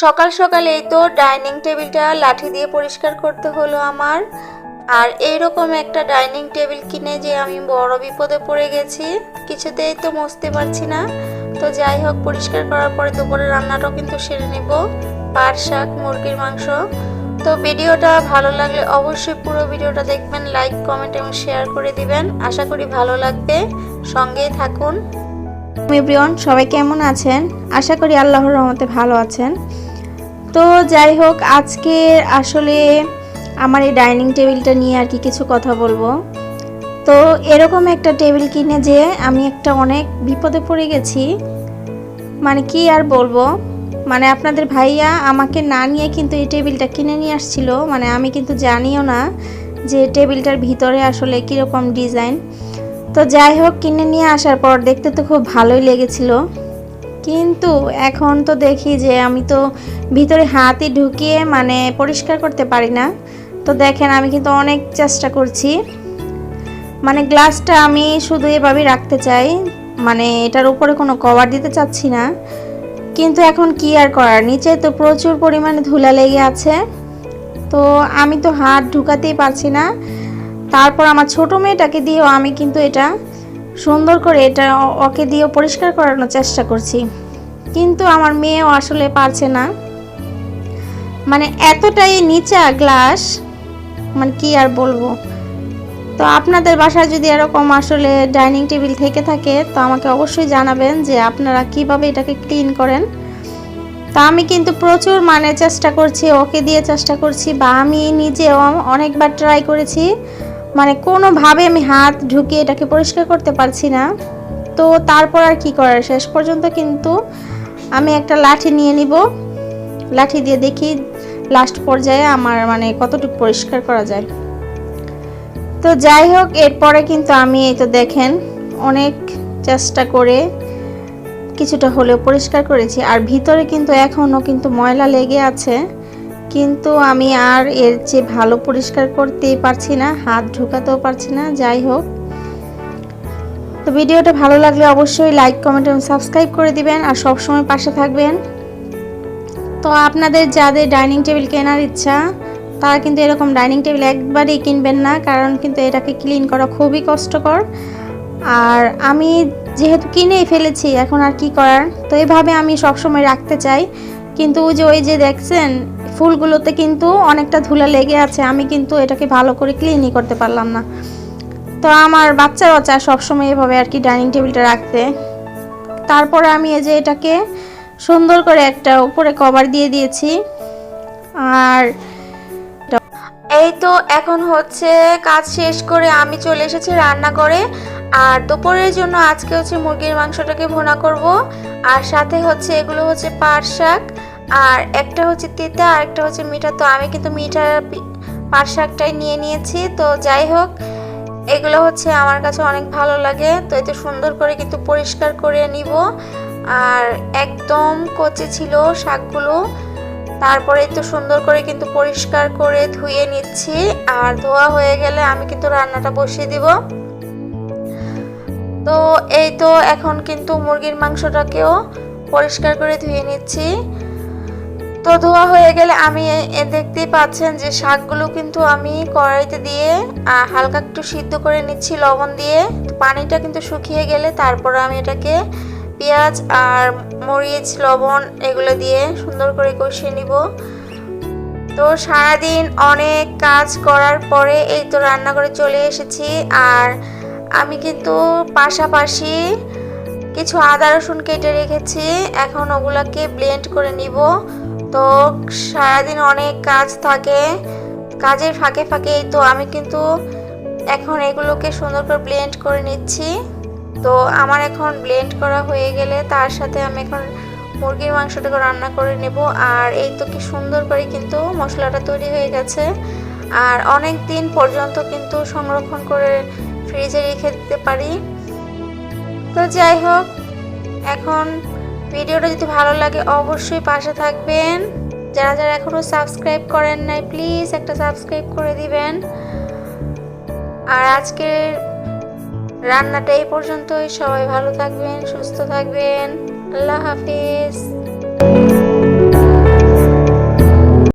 সকাল সকাল এই তো ডাইনিং টেবিলটা লাঠি দিয়ে পরিষ্কার করতে হলো আমার। আর এইরকম একটা ডাইনিং টেবিল কিনে যে আমি বড় বিপদে পড়ে গেছি, কিছুতেই তো মুছতে পারছি না। তো যাই হোক, পরিষ্কার করার পরে দুপুরে রান্নাটাও কিন্তু সেরে নেব। পাট শাক, মুরগির মাংস। তো ভিডিওটা ভালো লাগলে অবশ্যই পুরো ভিডিওটা দেখবেন, লাইক, কমেন্ট এবং শেয়ার করে দিবেন। আশা করি ভালো লাগবে। সঙ্গেই থাকুন। এভরিওয়ান, সবাই কেমন আছেন? আশা করি আল্লাহর রহমতে ভালো আছেন। তো যাই হোক আজকে আসলে আমার এই ডাইনিং টেবিলটা নিয়ে আর কি কিছু কথা বলব। তো এরকম একটা টেবিল কিনে যে আমি একটা অনেক বিপদে পড়ে গেছি মানে কি আর বলব? মানে আপনাদের ভাইয়া আমাকে না নিয়ে কিন্তু এই টেবিলটা কিনে নিয়ে আসছিল মানে আমি কিন্তু জানিও না যে টেবিলটার ভিতরে আসলে কীরকম ডিজাইন। তো যাই হোক, কিনে নিয়ে আসার পর দেখতে তো খুব ভালোই লেগেছিল। কিন্তু এখন তো দেখি যে আমি তো ভিতরে হাতই ঢুকিয়ে মানে পরিষ্কার করতে পারি না। তো দেখেন, আমি কিন্তু অনেক চেষ্টা করছি। মানে গ্লাসটা আমি শুধু এভাবেই রাখতে চাই। মানে এটার উপরে কোনো কভার দিতে চাচ্ছি না। কিন্তু এখন কি আর করার? নিচে তো প্রচুর পরিমাণে ধুলা লেগে আছে। তো আমি তো হাত ঢুকাতেই পারছি না। তারপর আমার ছোট মেয়েটাকে দিয়েও আমি কিন্তু এটা সুন্দর করে এটা ওকে দিয়েও পরিষ্কার করানোর চেষ্টা করছি। কিন্তু আমার মেয়েও আসলে পারছে না। মানে এতটাই নিচা গ্লাস মানে কি আর বলব? তো আপনাদের বাসায় যদি এরকম আসলে ডাইনিং টেবিল থেকে থাকে, তো আমাকে অবশ্যই জানাবেন যে আপনারা কীভাবে এটাকে ক্লিন করেন। তা আমি কিন্তু প্রচুর মানে চেষ্টা করছি, ওকে দিয়ে চেষ্টা করছি বা আমি নিজেও অনেকবার ট্রাই করেছি। মানে কোনোভাবে আমি হাত ঢুকিয়ে এটাকে পরিষ্কার করতে পারছি না। তো তারপর আর কি করার? শেষ পর্যন্ত কিন্তু আমি একটা লাঠি নিয়ে নিব। লাঠি দিয়ে দেখি লাস্ট পর্যায়ে আমার মানে কতটুকু পরিষ্কার করা যায়। তো যাই হোক, এরপরে কিন্তু আমি এই তো দেখেন অনেক চেষ্টা করে কিছুটা হলেও পরিষ্কার করেছি। আর ভিতরে কিন্তু এখনও কিন্তু ময়লা লেগে আছে। কিন্তু আমি আর এর চেয়ে ভালো পরিষ্কার করতেই পারছি না, হাত ঢোকাতেও পারছি না, যাই হোক। তো ভিডিওটা ভালো লাগলে অবশ্যই লাইক কমেন্ট এবং সাবস্ক্রাইব করে দিবেন আর সবসময় পাশে থাকবেন। তো আপনাদের যাদের ডাইনিং টেবিল কেনার ইচ্ছা, তারা কিন্তু এরকম ডাইনিং টেবিল একবারেই কিনবেন না, কারণ কিন্তু এটাকে ক্লিন করা খুবই কষ্টকর। আর আমি যেহেতু কিনেই ফেলেছি, এখন আর কি করার? তো এভাবে আমি সবসময় রাখতে চাই। কিন্তু ওই যে ওই যে দেখছেন ফুলগুলোতে কিন্তু অনেকটা ধুলা লেগে আছে, আমি কিন্তু এটাকে ভালো করে ক্লিনই করতে পারলাম না। তো আমার বাচ্চারাও চায় সবসময় এভাবে আর কি ডাইনিং টেবিলটা রাখতে। তারপরে আমি এই যে এটাকে সুন্দর করে একটা উপরে কভার দিয়ে দিয়েছি। আর এই তো এখন হচ্ছে কাজ শেষ করে আমি চলে এসেছি রান্না করে আর দুপুরের জন্য আজকে হচ্ছে মুরগির মাংসটাকে ভুনা করব। আর সাথে হচ্ছে এগুলো হচ্ছে পাট শাক। আর একটা হচ্ছে তিতা, আর একটা হচ্ছে মিঠা। তো আমি কিন্তু মিঠা পাট শাকটাই নিয়ে নিয়েছি। তো যাই হোক, এগুলো হচ্ছে আমার কাছে অনেক ভালো লাগে। তো এতে সুন্দর করে কিন্তু পরিষ্কার করে নিব। আর একদম কচি ছিল শাকগুলো। তারপরে তো সুন্দর করে কিন্তু পরিষ্কার করে ধুয়ে নিচ্ছি। আর ধোয়া হয়ে গেলে আমি কিন্তু রান্নাটা বসিয়ে দিব। তো এই তো এখন কিন্তু মুরগির মাংসটাকেও পরিষ্কার করে ধুয়ে নিচ্ছি। তো ধোয়া হয়ে গেলে আমি দেখতেই পাচ্ছেন যে শাকগুলো কিন্তু আমি কড়াইতে দিয়ে হালকা একটু সিদ্ধ করে নিচ্ছি লবণ দিয়ে। পানিটা কিন্তু শুকিয়ে গেলে তারপর আমি এটাকে পেঁয়াজ আর মরিচ, লবণ এগুলো দিয়ে সুন্দর করে কষিয়ে নিব। তো সারাদিন অনেক কাজ করার পরে এই তো রান্না করে চলে এসেছি। আর আমি কিন্তু পাশাপাশি কিছু আদা রসুন কেটে রেখেছি। এখন ওগুলাকে ব্লেন্ড করে নিব। তো সারাদিন অনেক কাজ থাকে। কাজের ফাঁকে ফাঁকে তো আমি কিন্তু এখন এগুলোকে সুন্দর করে ব্লেন্ড করে নিচ্ছি। তো আমার এখন ব্লেন্ড করা হয়ে গেলে তার সাথে আমি এখন মুরগির মাংসটাকে রান্না করে নেব। আর এই তো কি সুন্দর করে কিন্তু মশলাটা তৈরি হয়ে গেছে। আর অনেক দিন পর্যন্ত কিন্তু সংরক্ষণ করে ফ্রিজে রেখে দিতে পারি। তো যাই হোক, এখন ভিডিওটা যদি ভালো লাগে, অবশ্যই পাশে থাকবেন। যারা যারা এখনও সাবস্ক্রাইব করেন নাই, প্লিজ একটা সাবস্ক্রাইব করে দিবেন। আর আজকের রান্নাটা এই পর্যন্তই। সবাই ভালো থাকবেন, সুস্থ থাকবেন। আল্লাহ হাফিজ।